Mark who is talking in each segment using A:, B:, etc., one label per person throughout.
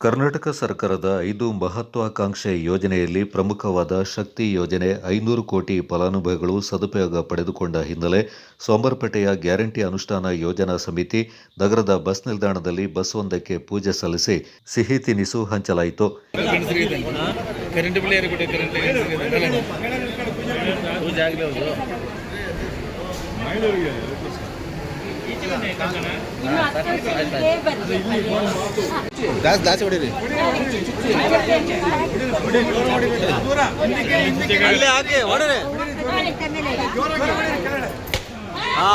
A: ಕರ್ನಾಟಕ ಸರ್ಕಾರದ ಐದು ಮಹತ್ವಾಕಾಂಕ್ಷೆ ಯೋಜನೆಯಲ್ಲಿ ಪ್ರಮುಖವಾದ ಶಕ್ತಿ ಯೋಜನೆ ಐನೂರು ಕೋಟಿ ಫಲಾನುಭವಿಗಳು ಸದುಪಯೋಗ ಪಡೆದುಕೊಂಡ ಹಿನ್ನೆಲೆ ಸೋಂಬರ್ಪೇಟೆಯ ಗ್ಯಾರಂಟಿ ಅನುಷ್ಠಾನ ಯೋಜನಾ ಸಮಿತಿ ನಗರದ ಬಸ್ ನಿಲ್ದಾಣದಲ್ಲಿ ಬಸ್ವೊಂದಕ್ಕೆ ಪೂಜೆ ಸಲ್ಲಿಸಿ ಸಿಹಿ ತಿನಿಸು ಹಂಚಲಾಯಿತು.
B: ದಾಸ್ ದಾಸಿ ಹೊಡೀರಿ ಅಲ್ಲೇ ಹಾಕಿ ಹೊಡ್ರಿ ಹಾ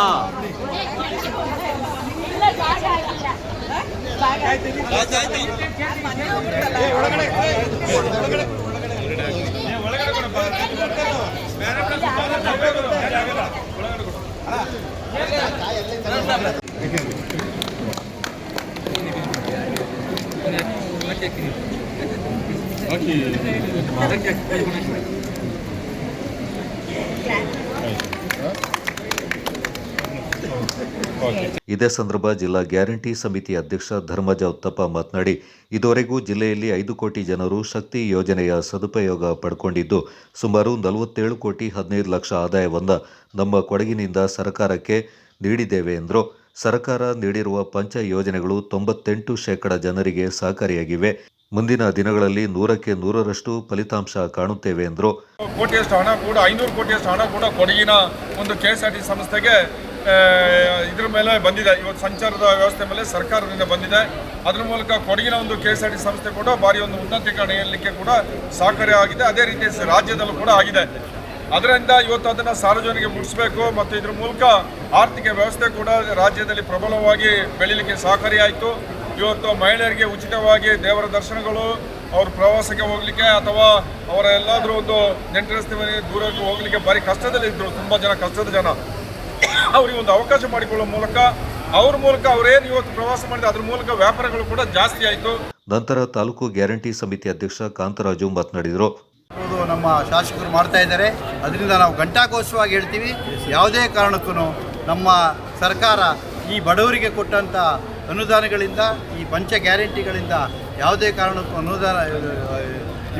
A: ಇದೇ ಸಂದರ್ಭ ಜಿಲ್ಲಾ ಗ್ಯಾರಂಟಿ ಸಮಿತಿ ಅಧ್ಯಕ್ಷ ಧರ್ಮಜ ಉತ್ತಪ್ಪ ಮಾತನಾಡಿ, ಇದುವರೆಗೂ ಜಿಲ್ಲೆಯಲ್ಲಿ ಐದು ಕೋಟಿ ಜನರು ಶಕ್ತಿ ಯೋಜನೆಯ ಸದುಪಯೋಗ ಪಡ್ಕೊಂಡಿದ್ದು, ಸುಮಾರು ನಲವತ್ತೇಳು ಕೋಟಿ ಹದಿನೈದು ಲಕ್ಷ ಆದಾಯವನ್ನು ನಮ್ಮ ಕೊಡಗಿನಿಂದ ಸರ್ಕಾರಕ್ಕೆ ನೀಡಿದ್ದೇವೆ ಎಂದರು. ಸರ್ಕಾರ ನೀಡಿರುವ ಪಂಚ ಯೋಜನೆಗಳು ತೊಂಬತ್ತೆಂಟು ಶೇಕಡ ಜನರಿಗೆ ಸಹಕಾರಿಯಾಗಿವೆ. ಮುಂದಿನ ದಿನಗಳಲ್ಲಿ ನೂರಕ್ಕೆ ನೂರರಷ್ಟು ಫಲಿತಾಂಶ ಕಾಣುತ್ತೇವೆ ಎಂದರು.
C: ಕೋಟಿಯಷ್ಟು ಹಣ ಕೂಡ, ಐನೂರು ಕೋಟಿಯಷ್ಟು ಹಣ ಕೂಡ ಕೊಡಗಿನ ಒಂದು ಕೆ ಎಸ್ ಆರ್ ಟಿ ಸಂಸ್ಥೆಗೆ ಇದ್ರ ಮೇಲೆ ಬಂದಿದೆ. ಇವತ್ತು ಸಂಚಾರದ ವ್ಯವಸ್ಥೆ ಮೇಲೆ ಸರ್ಕಾರದಿಂದ ಬಂದಿದೆ. ಅದ್ರ ಮೂಲಕ ಕೊಡಗಿನ ಒಂದು ಕೆ ಎಸ್ ಆರ್ ಟಿ ಸಂಸ್ಥೆ ಕೂಡ ಭಾರಿ ಒಂದು ಉನ್ನತೀಕರಣ ಕೂಡ ಸಹಕಾರಿ ಆಗಿದೆ ಅದೇ ರೀತಿ ರಾಜ್ಯದಲ್ಲೂ ಕೂಡ ಆಗಿದೆ. ಅದರಿಂದ ಇವತ್ತು ಅದನ್ನ ಸಾರ್ವಜನಿಕ ಮುಟ್ಟಿಸಬೇಕು ಮತ್ತು ಇದ್ರ ಮೂಲಕ ಆರ್ಥಿಕ ವ್ಯವಸ್ಥೆ ಕೂಡ ರಾಜ್ಯದಲ್ಲಿ ಪ್ರಬಲವಾಗಿ ಬೆಳೀಲಿಕ್ಕೆ ಸಹಕಾರಿಯಾಯಿತು. ಇವತ್ತು ಮಹಿಳೆಯರಿಗೆ ಉಚಿತವಾಗಿ ದೇವರ ದರ್ಶನಗಳು, ಅವ್ರ ಪ್ರವಾಸಕ್ಕೆ ಹೋಗ್ಲಿಕ್ಕೆ ಅಥವಾ ಅವರ ಎಲ್ಲಾದರೂ ಒಂದು ನೆಂಟರಸ್ತೆ ಮನೆ ದೂರಕ್ಕೆ ಹೋಗ್ಲಿಕ್ಕೆ ಬಾರಿ ಕಷ್ಟದಲ್ಲಿ ಇದ್ರು, ತುಂಬಾ ಜನ, ಕಷ್ಟದ ಜನ. ಅವ್ರಿಗೆ ಒಂದು ಅವಕಾಶ ಮಾಡಿಕೊಳ್ಳುವ ಮೂಲಕ, ಅವ್ರ ಮೂಲಕ ಅವರೇನು ಇವತ್ತು ಪ್ರವಾಸ ಮಾಡಿದ ಅದ್ರ ಮೂಲಕ ವ್ಯಾಪಾರಗಳು ಕೂಡ ಜಾಸ್ತಿ ಆಯಿತು.
A: ನಂತರ ತಾಲೂಕು ಗ್ಯಾರಂಟಿ ಸಮಿತಿ ಅಧ್ಯಕ್ಷ ಕಾಂತರಾಜು ಮಾತನಾಡಿದರು.
D: ನಮ್ಮ ಶಾಸಕರು ಮಾಡ್ತಾ ಇದ್ದಾರೆ. ಅದರಿಂದ ನಾವು ಘಂಟಾಘೋಷವಾಗಿ ಹೇಳ್ತೀವಿ. ಯಾವುದೇ ಕಾರಣಕ್ಕೂ ನಮ್ಮ ಸರ್ಕಾರ ಈ ಬಡವರಿಗೆ ಕೊಟ್ಟಂಥ ಅನುದಾನಗಳಿಂದ, ಈ ಪಂಚ ಗ್ಯಾರಂಟಿಗಳಿಂದ ಯಾವುದೇ ಕಾರಣಕ್ಕೂ ಅನುದಾನ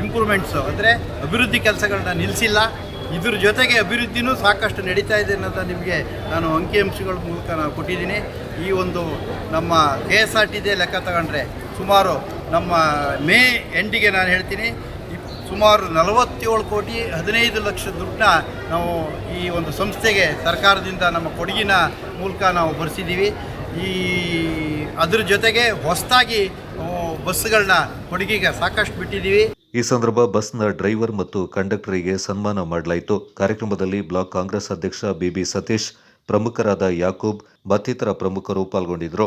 D: ಇಂಪ್ರೂವ್ಮೆಂಟ್ಸು ಅಂದರೆ ಅಭಿವೃದ್ಧಿ ಕೆಲಸಗಳನ್ನ ನಿಲ್ಲಿಸಿಲ್ಲ ಇದ್ರ ಜೊತೆಗೆ ಅಭಿವೃದ್ಧಿನೂ ಸಾಕಷ್ಟು ನಡೀತಾ ಇದೆ ಅನ್ನೋದು ನಿಮಗೆ ನಾನು ಅಂಕಿಅಂಶಗಳ ಮೂಲಕ ನಾನು ಕೊಟ್ಟಿದ್ದೀನಿ. ಈ ಒಂದು ನಮ್ಮ ಕೆ ಎಸ್ ಆರ್ ಟಿದೇ ಲೆಕ್ಕ ತಗೊಂಡ್ರೆ ಸುಮಾರು ನಮ್ಮ ಮೇ ಎಂಡಿಗೆ ನಾನು ಹೇಳ್ತೀನಿ. ಸುಮಾರು ನಲವತ್ತೇಳು ಕೋಟಿ ಹದಿನೈದು ಲಕ್ಷ ದುಡ್ಡನ್ನ ನಾವು ಈ ಒಂದು ಸಂಸ್ಥೆಗೆ ಸರ್ಕಾರದಿಂದ ನಮ್ಮ ಕೊಡುಗಿನ ಮೂಲಕ ನಾವು ಬರೆಸಿದ್ದೀವಿ. ಈ ಅದರ ಜೊತೆಗೆ ಹೊಸದಾಗಿ ಬಸ್ಗಳನ್ನ ಕೊಡಗಿಗೆ ಸಾಕಷ್ಟು ಬಿಟ್ಟಿದ್ದೀವಿ.
A: ಈ ಸಂದರ್ಭ ಬಸ್ನ ಡ್ರೈವರ್ ಮತ್ತು ಕಂಡಕ್ಟರಿಗೆ ಸನ್ಮಾನ ಮಾಡಲಾಯಿತು. ಕಾರ್ಯಕ್ರಮದಲ್ಲಿ ಬ್ಲಾಕ್ ಕಾಂಗ್ರೆಸ್ ಅಧ್ಯಕ್ಷ ಬಿಬಿ ಸತೀಶ್ ಪ್ರಮುಖರಾದ ಯಾಕೂಬ್ ಮತ್ತಿತರ ಪ್ರಮುಖರು ಪಾಲ್ಗೊಂಡಿದ್ದರು.